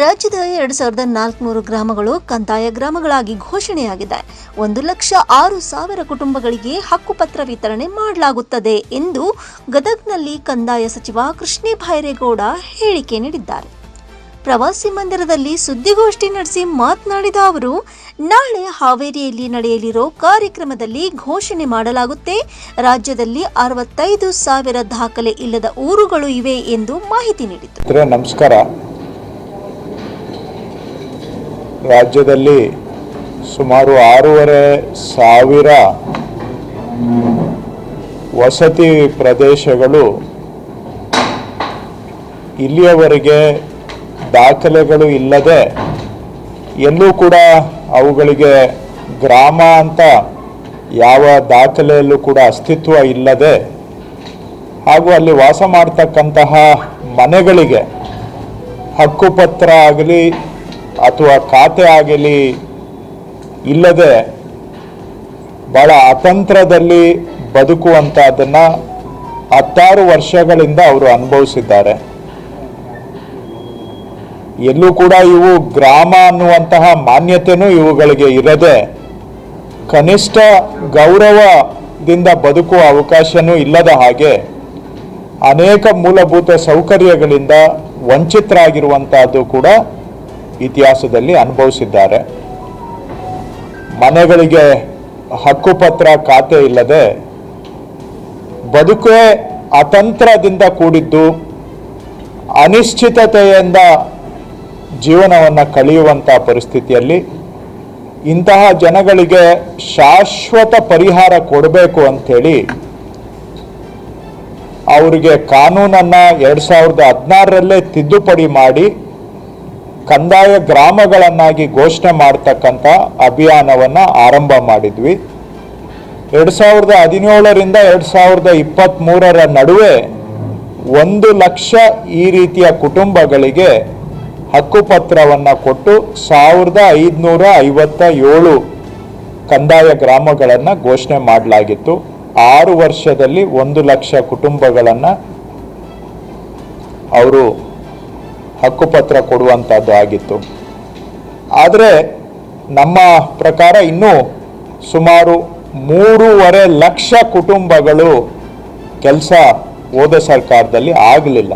ರಾಜ್ಯದ ಎರಡು ಸಾವಿರದ ನಾಲ್ಕುನೂರು ಗ್ರಾಮಗಳು ಕಂದಾಯ ಗ್ರಾಮಗಳಾಗಿ ಘೋಷಣೆಯಾಗಿದೆ. ಒಂದು ಲಕ್ಷ ಆರು ಸಾವಿರ ಕುಟುಂಬಗಳಿಗೆ ಹಕ್ಕುಪತ್ರ ವಿತರಣೆ ಮಾಡಲಾಗುತ್ತದೆ ಎಂದು ಗದಗ್ನಲ್ಲಿ ಕಂದಾಯ ಸಚಿವ ಕೃಷ್ಣೇ ಭೈರೇಗೌಡ ಹೇಳಿಕೆ ನೀಡಿದ್ದಾರೆ. ಪ್ರವಾಸಿ ಮಂದಿರದಲ್ಲಿ ಸುದ್ದಿಗೋಷ್ಠಿ ನಡೆಸಿ ಮಾತನಾಡಿದ ಅವರು, ನಾಳೆ ಹಾವೇರಿಯಲ್ಲಿ ನಡೆಯಲಿರೋ ಕಾರ್ಯಕ್ರಮದಲ್ಲಿ ಘೋಷಣೆ ಮಾಡಲಾಗುತ್ತೆ. ರಾಜ್ಯದಲ್ಲಿ ಅರವತ್ತೈದು ಸಾವಿರ ದಾಖಲೆ ಇಲ್ಲದ ಊರುಗಳು ಇವೆ ಎಂದು ಮಾಹಿತಿ ನೀಡಿದರು. ನಮಸ್ಕಾರ. ರಾಜ್ಯದಲ್ಲಿ ಸುಮಾರು ಆರೂವರೆ ಸಾವಿರ ವಸತಿ ಪ್ರದೇಶಗಳು ಇಲ್ಲಿಯವರೆಗೆ ದಾಖಲೆಗಳು ಇಲ್ಲದೆ ಎಲ್ಲೂ ಕೂಡ ಅವುಗಳಿಗೆ ಗ್ರಾಮ ಅಂತ ಯಾವ ದಾಖಲೆಯಲ್ಲೂ ಕೂಡ ಅಸ್ತಿತ್ವ ಇಲ್ಲದೆ ಹಾಗೂ ಅಲ್ಲಿ ವಾಸ ಮಾಡ್ತಕ್ಕಂತಹ ಮನೆಗಳಿಗೆ ಹಕ್ಕುಪತ್ರ ಆಗಲಿ ಅಥವಾ ಖಾತೆ ಆಗಲಿ ಇಲ್ಲದೆ ಬಹಳ ಅತಂತ್ರದಲ್ಲಿ ಬದುಕುವಂಥದ್ದನ್ನು ಹತ್ತಾರು ವರ್ಷಗಳಿಂದ ಅವರು ಅನುಭವಿಸಿದ್ದಾರೆ. ಎಲ್ಲೂ ಕೂಡ ಇವು ಗ್ರಾಮ ಅನ್ನುವಂತಹ ಮಾನ್ಯತೆನೂ ಇವುಗಳಿಗೆ ಇರದೆ ಕನಿಷ್ಠ ಗೌರವದಿಂದ ಬದುಕುವ ಅವಕಾಶನೂ ಇಲ್ಲದ ಹಾಗೆ ಅನೇಕ ಮೂಲಭೂತ ಸೌಕರ್ಯಗಳಿಂದ ವಂಚಿತರಾಗಿರುವಂತಹದ್ದು ಕೂಡ ಇತಿಹಾಸದಲ್ಲಿ ಅನುಭವಿಸಿದ್ದಾರೆ. ಮನೆಗಳಿಗೆ ಹಕ್ಕುಪತ್ರ ಖಾತೆ ಇಲ್ಲದೆ ಬದುಕೇ ಅತಂತ್ರದಿಂದ ಕೂಡಿದ್ದು ಅನಿಶ್ಚಿತತೆಯಿಂದ ಜೀವನವನ್ನು ಕಳೆಯುವಂಥ ಪರಿಸ್ಥಿತಿಯಲ್ಲಿ ಇಂತಹ ಜನಗಳಿಗೆ ಶಾಶ್ವತ ಪರಿಹಾರ ಕೊಡಬೇಕು ಅಂಥೇಳಿ ಅವರಿಗೆ ಕಾನೂನನ್ನು ಎರಡು ಸಾವಿರದ ಹದಿನಾರರಲ್ಲೇ ತಿದ್ದುಪಡಿ ಮಾಡಿ ಕಂದಾಯ ಗ್ರಾಮಗಳನ್ನಾಗಿ ಘೋಷಣೆ ಮಾಡ್ತಕ್ಕಂಥ ಅಭಿಯಾನವನ್ನು ಆರಂಭ ಮಾಡಿದ್ವಿ. ಎರಡು ಸಾವಿರದ ಹದಿನೇಳರಿಂದ ಎರಡು ಸಾವಿರದ ಇಪ್ಪತ್ತ್ಮೂರರ ನಡುವೆ ಒಂದು ಲಕ್ಷ ಈ ರೀತಿಯ ಕುಟುಂಬಗಳಿಗೆ ಹಕ್ಕುಪತ್ರವನ್ನು ಕೊಟ್ಟು ಸಾವಿರದ ಐದುನೂರ ಐವತ್ತ ಏಳು ಕಂದಾಯ ಗ್ರಾಮಗಳನ್ನು ಘೋಷಣೆ ಮಾಡಲಾಗಿತ್ತು. ಆರು ವರ್ಷದಲ್ಲಿ ಒಂದು ಲಕ್ಷ ಕುಟುಂಬಗಳನ್ನು ಅವರು ಹಕ್ಕುಪತ್ರ ಕೊಡುವಂಥದ್ದು ಆಗಿತ್ತು. ಆದರೆ ನಮ್ಮ ಪ್ರಕಾರ ಇನ್ನೂ ಸುಮಾರು ಮೂರುವರೆ ಲಕ್ಷ ಕುಟುಂಬಗಳು ಕೆಲಸ ಹೋದ ಸರ್ಕಾರದಲ್ಲಿ ಆಗಲಿಲ್ಲ.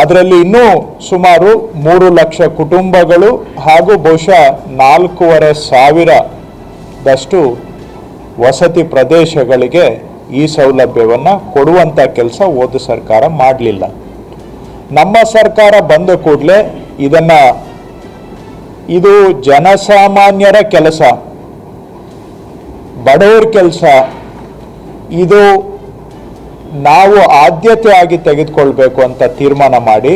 ಅದರಲ್ಲಿ ಇನ್ನೂ ಸುಮಾರು ಮೂರು ಲಕ್ಷ ಕುಟುಂಬಗಳು ಹಾಗೂ ಬಹುಶಃ ನಾಲ್ಕೂವರೆ ಸಾವಿರದಷ್ಟು ವಸತಿ ಪ್ರದೇಶಗಳಿಗೆ ಈ ಸೌಲಭ್ಯವನ್ನು ಕೊಡುವಂಥ ಕೆಲಸ ಹೋದ ಸರ್ಕಾರ ಮಾಡಲಿಲ್ಲ. ನಮ್ಮ ಸರ್ಕಾರ ಬಂದ ಕೂಡಲೇ ಇದನ್ನು ಇದು ಜನಸಾಮಾನ್ಯರ ಕೆಲಸ, ಬಡವರ ಕೆಲಸ. ಇದು ನಾವು ಆದ್ಯತೆಯಾಗಿ ತೆಗೆದುಕೊಳ್ಬೇಕು ಅಂತ ತೀರ್ಮಾನ ಮಾಡಿ,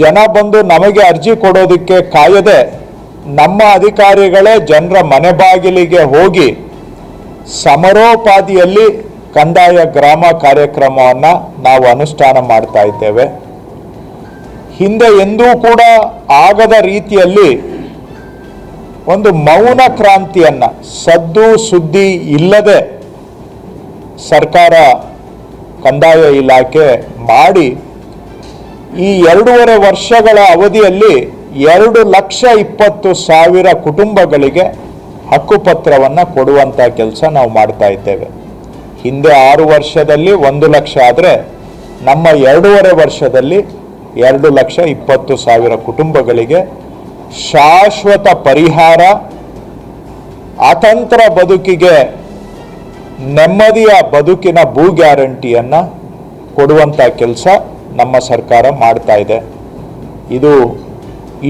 ಜನ ಬಂದು ನಮಗೆ ಅರ್ಜಿ ಕೊಡೋದಕ್ಕೆ ಕಾಯದೆ ನಮ್ಮ ಅಧಿಕಾರಿಗಳೇ ಜನರ ಮನೆ ಬಾಗಿಲಿಗೆ ಹೋಗಿ ಸಮರೋಪಾದಿಯಲ್ಲಿ ಕಂದಾಯ ಗ್ರಾಮ ಕಾರ್ಯಕ್ರಮವನ್ನು ನಾವು ಅನುಷ್ಠಾನ ಮಾಡ್ತಾ ಇದ್ದೇವೆ. ಹಿಂದೆ ಎಂದೂ ಕೂಡ ಆಗದ ರೀತಿಯಲ್ಲಿ ಒಂದು ಮೌನ ಕ್ರಾಂತಿಯನ್ನು, ಸದ್ದು ಸುದ್ದಿ ಇಲ್ಲದೆ ಸರ್ಕಾರ ಕಂದಾಯ ಇಲಾಖೆ ಮಾಡಿ ಈ ಎರಡೂವರೆ ವರ್ಷಗಳ ಅವಧಿಯಲ್ಲಿ ಎರಡು ಲಕ್ಷ ಇಪ್ಪತ್ತು ಸಾವಿರ ಕುಟುಂಬಗಳಿಗೆ ಹಕ್ಕುಪತ್ರವನ್ನು ಕೊಡುವಂಥ ಕೆಲಸ ನಾವು ಮಾಡ್ತಾ ಇದ್ದೇವೆ. ಹಿಂದೆ ಆರು ವರ್ಷದಲ್ಲಿ ಒಂದು ಲಕ್ಷ ಆದರೆ ನಮ್ಮ ಎರಡೂವರೆ ವರ್ಷದಲ್ಲಿ ಎರಡು ಲಕ್ಷ ಇಪ್ಪತ್ತು ಸಾವಿರ ಕುಟುಂಬಗಳಿಗೆ ಶಾಶ್ವತ ಪರಿಹಾರ, ಅತಂತ್ರ ಬದುಕಿಗೆ ನೆಮ್ಮದಿಯ ಬದುಕಿನ ಭೂ ಗ್ಯಾರಂಟಿಯನ್ನು ಕೊಡುವಂಥ ಕೆಲಸ ನಮ್ಮ ಸರ್ಕಾರ ಮಾಡ್ತಾ ಇದೆ. ಇದು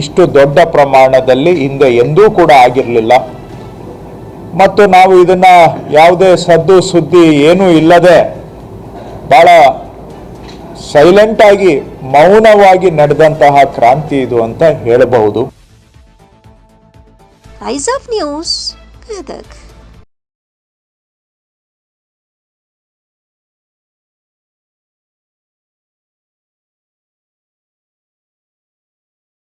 ಇಷ್ಟು ದೊಡ್ಡ ಪ್ರಮಾಣದಲ್ಲಿ ಹಿಂದೆ ಎಂದೂ ಕೂಡ ಆಗಿರಲಿಲ್ಲ. ಮತ್ತು ನಾವು ಇದನ್ನು ಯಾವುದೇ ಸದ್ದು ಸುದ್ದಿ ಏನೂ ಇಲ್ಲದೆ ಭಾಳ ಸೈಲೆಂಟಾಗಿ ಮೌನವಾಗಿ ನಡೆದಂತಹ ಕ್ರಾಂತಿ ಇದು ಅಂತ ಹೇಳಬಹುದು. Eyes of news Gadag